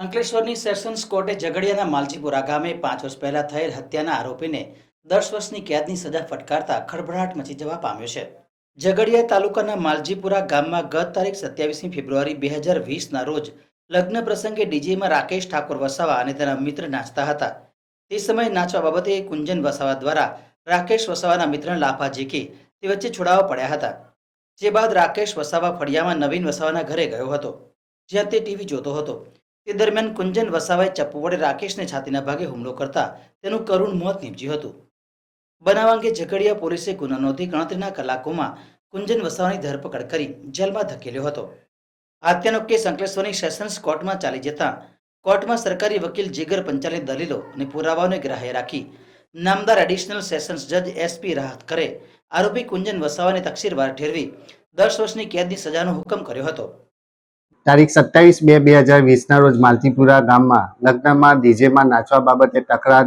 અંકલેશ્વરની sessions કોર્ટે ઝઘડિયાના માલજીપુરા ગામે પાંચ વર્ષ પહેલા થયેલ હત્યાના આરોપીને દસ વર્ષની કેદની સજા ફટકારતા ખળભળાટ મચી જવા પામ્યો છે. ઝઘડિયા તાલુકાના માલજીપુરા ગામમાં ગત તારીખ સત્યાવીસમી ફેબ્રુઆરી બે હજાર વીસના રોજ લગ્ન પ્રસંગે ડીજેમાં રાકેશ ઠાકોર વસાવા અને તેના મિત્ર નાચતા હતા. તે સમયે નાચવા બાબતે કુંજન વસાવા દ્વારા રાકેશ વસાવાના મિત્રને લાફા ઝીકી તે વચ્ચે છોડાવવા પડ્યા હતા. જે બાદ રાકેશ વસાવા ફળિયામાં નવીન વસાવાના ઘરે ગયો હતો, જ્યાં તે ટીવી જોતો હતો. તે દરમિયાન કુંજન વસાવાએ ચપ્પુ વડે રાકેશને છાતીના ભાગે હુમલો કરતા તેનું કરુણ મોત નીપજ્યું હતું. બનાવ અંગે ઝઘડિયા પોલીસે ગુનો નોંધી ગણતરીના કલાકોમાં કુંજન વસાવાની ધરપકડ કરી જેલમાં ધકેલ્યો હતો. હત્યાનો કેસ અંકલેશ્વરની સેશન્સ કોર્ટમાં ચાલી જતા કોર્ટમાં સરકારી વકીલ જીગર પંચાલની દલીલો અને પુરાવાઓને ગ્રાહ્ય રાખી નામદાર એડિશનલ સેશન્સ જજ એસપી રાહત કરે આરોપી કુંજન વસાવાને તકસીરવાર ઠેરવી દસ વર્ષની કેદની સજાનો હુકમ કર્યો હતો. તારીખ સત્તાવીસ બે બે હજાર વીસના રોજ માલતીપુરા ગામમાં લગ્નમાં ડીજેમાં નાચવા બાબતે તકરાર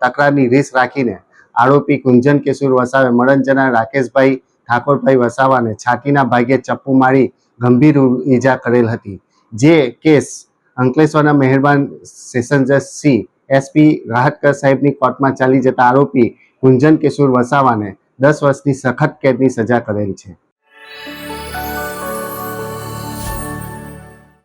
તકરારની રીસ રાખીને આરોપી કુંજન કિશોર વસાવે મળંજના રાકેશભાઈ ઠાકોરભાઈ વસાવાને છાતીના ભાગે ચપ્પુ મારી ગંભીર ઈજા કરેલ હતી. જે કેસ અંકલેશ્વરના મહેરબાન સેશન જજ સી, એસપી રાહતકર સાહેબની કોર્ટમાં ચાલી જતા આરોપી કુંજન કિશોર વસાવાને દસ વર્ષની સખત કેદની સજા કરેલ છે.